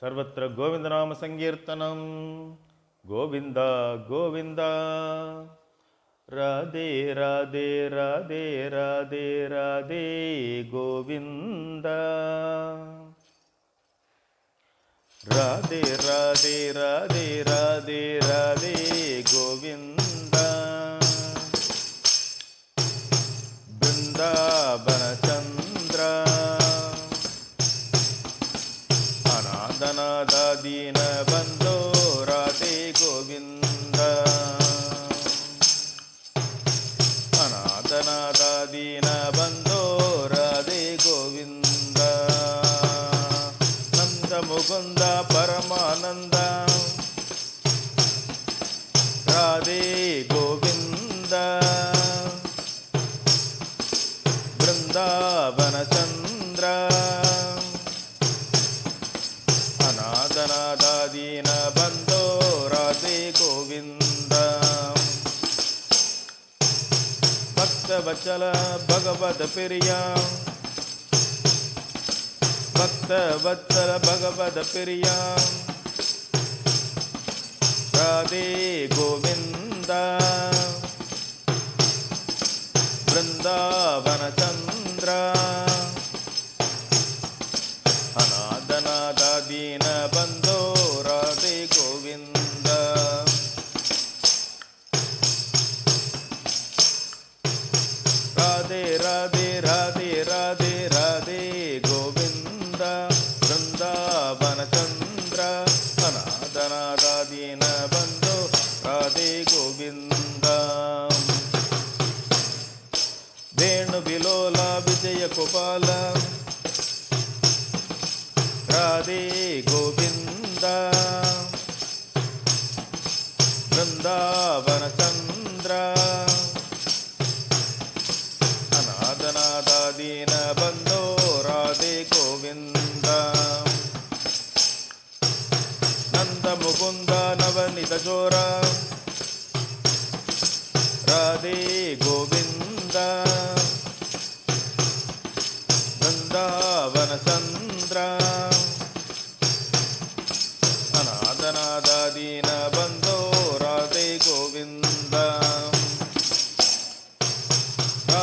సర్వత్ర గోవిందనామ సంకీర్తనం. గోవింద గోవింద. రాధే రాధే రాధే రాధే రాధే గోవింద. రాధే రాధే రాధే రాధే రాధే అనాథనాథ దీన బంధో రాధే గోవింద అనాథనాథ దీన బంధో రాధే గోవింద నంద ముకుంద పరమానంద రాధే గోవింద ಸ್ವಾಧೀನ ಬಂದೋ ರಾಧೆ ಗೋವಿಂದ ಭಕ್ತ ಬಚಲ ಭಗವದ ಪಿರಿಯ ಭಕ್ತ ಬಚ್ಚಲ ಭಗವದ ಪಿರಿಯ ರಾಧೆ ಗೋವಿಂದ ಬೃಂದಾವನ ಚ గోపాల. రాధే గోవింద. బృందావన చంద్ర అనాథనాథాదీన బంధో రాధే గోవింద. నంద ముకుంద నవనిత చోర రాధే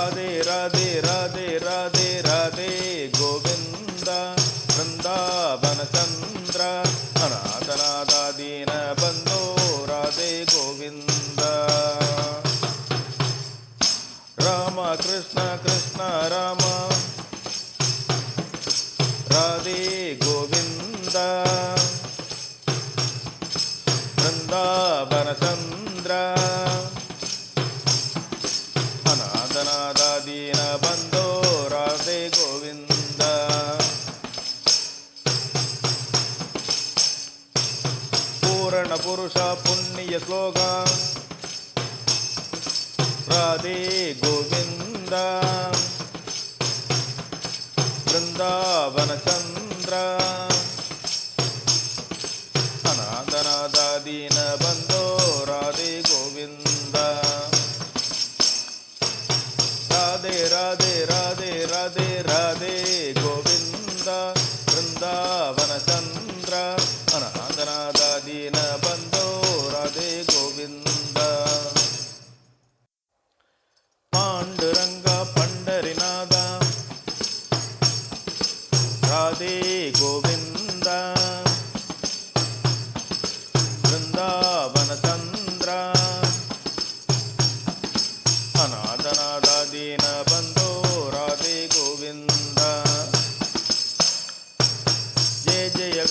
राधे राधे राधे राधे ಪುರುಷ ಪುಣ್ಯ ಶ್ಲೋಕ ರಾಧೇ ಗೋವಿಂದ ಬೃಂದಾವನ ಚಂದ್ರ ಅನಾಥನಾಥಾದೀನ ಬಂದೋ ರಾಧೇ ಗೋವಿಂದ ರಾಧೆ ರಾಧೆ ರಾಧೆ ರಾಧೆ ರಾಧೆ ಗೋವಿಂದ ಬೃಂದಾವನ ಚಂದ್ರ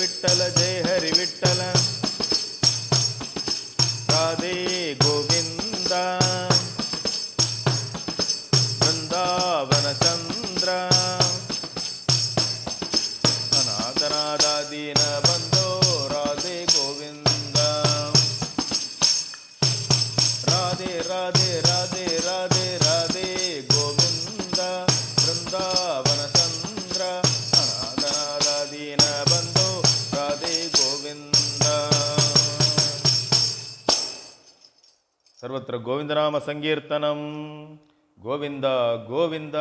ವಿಠಲ ಸರ್ವತ್ರ ಗೋವಿಂದನಾಮ ಸಂಕೀರ್ತನಂ ಗೋವಿಂದ ಗೋವಿಂದ